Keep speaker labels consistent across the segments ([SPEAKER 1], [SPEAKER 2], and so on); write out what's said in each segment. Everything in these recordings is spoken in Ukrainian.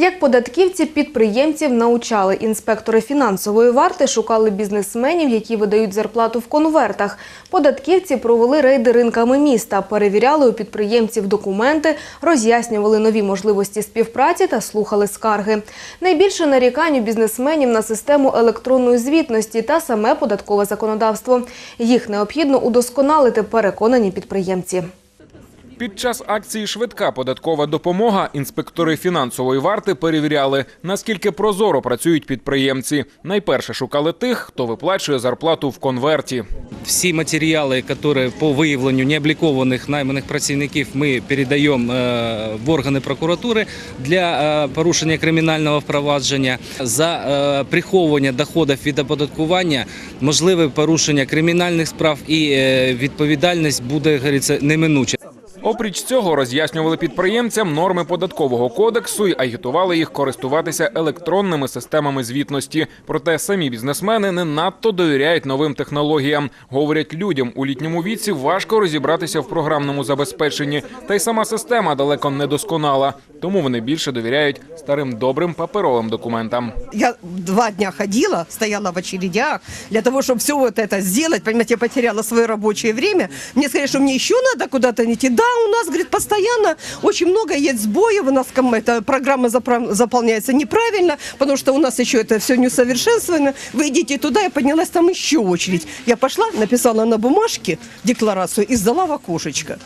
[SPEAKER 1] Як податківці підприємців навчали інспектори фінансової варти, шукали бізнесменів, які видають зарплату в конвертах. Податківці провели рейди ринками міста, перевіряли у підприємців документи, роз'яснювали нові можливості співпраці та слухали скарги. Найбільше нарікань у бізнесменів на систему електронної звітності та саме податкове законодавство. Їх необхідно удосконалити, переконані підприємці.
[SPEAKER 2] Під час акції Швидка податкова допомога інспектори фінансової варти перевіряли, наскільки прозоро працюють підприємці. Найперше шукали тих, хто виплачує зарплату в конверті.
[SPEAKER 3] Всі матеріали, які по виявленню необлікованих найманих працівників, ми передаємо е, в органи прокуратури для е, порушення кримінального впровадження. За е, приховування доходів від оподаткування можливе порушення кримінальних справ і відповідальність буде говориться, неминуча.
[SPEAKER 2] Опріч цього роз'яснювали підприємцям норми податкового кодексу і агітували їх користуватися електронними системами звітності. Проте самі бізнесмени не надто довіряють новим технологіям. Говорять, людям у літньому віці важко розібратися в програмному забезпеченні, та й сама система далеко не досконала Тому вони більше довіряють старим добрим паперовим документам.
[SPEAKER 4] Я два дня ходила, стояла в очередях для того, чтобы все вот это сделать. Понимаете, я потеряла свое рабочее время. Мне сказали, что мне еще надо куда-то идти. Да, у нас, говорит, постоянно очень много есть сбоев. У нас ком- эта программа запра- заполняется неправильно, потому что у нас еще это все несовершенствовано. Вы идите туда, я поднялась, там еще очередь. Я пошла, написала на бумажке декларацию и сдала в окошечко.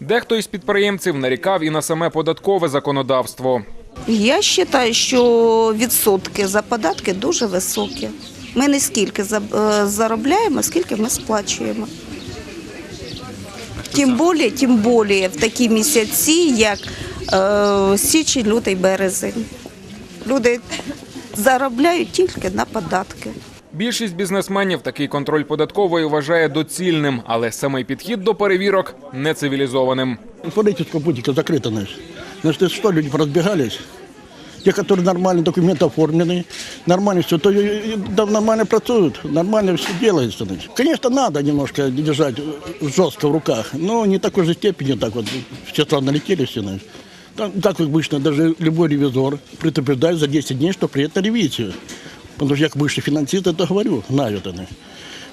[SPEAKER 2] Дехто із підприємців нарікав і на саме податкове законодавство.
[SPEAKER 5] Я вважаю, що відсотки за податки дуже високі. Ми не скільки е, заробляємо, скільки ми сплачуємо. Тим більше, тим більше в такі місяці, як е, січень, лютий, березень. Люди заробляють тільки на податки.
[SPEAKER 2] Більшість бізнесменів такий контроль податкової вважає доцільним, але самий підхід до перевірок нецивілізованим.
[SPEAKER 6] Смотрите, сколько бутиков закрыто, значит. Значит, это что, люди разбегались? Те, которые нормально документы оформлены, нормально все, то и- и- да, нормально працуют, нормально все делается. Значит. Конечно, надо немножко держать э, жестко в руках, но не такой же степени, так вот, все сразу налетели все, значит. Там, как обычно, даже любой ревизор предупреждает за 10 дней, что приедет на ревизию. Потому что я как бывший финансист это говорю, знают они.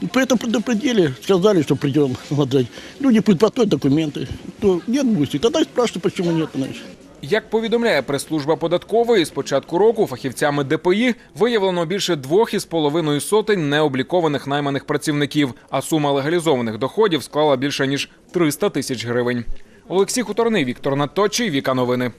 [SPEAKER 6] И Поэтому предупредили, сказали, что придем смотреть. Люди подготовят документы. То нет гусей. Тогда и спрашивают, почему нет. Значит.
[SPEAKER 2] Як повідомляє прес-служба податкової, з початку року фахівцями ДПІ виявлено більше двох із половиною сотень необлікованих найманих працівників, а сума легалізованих доходів склала більше ніж 300 тисяч гривень. Олексій Хуторний, Віктор Наточий, Віка Новини.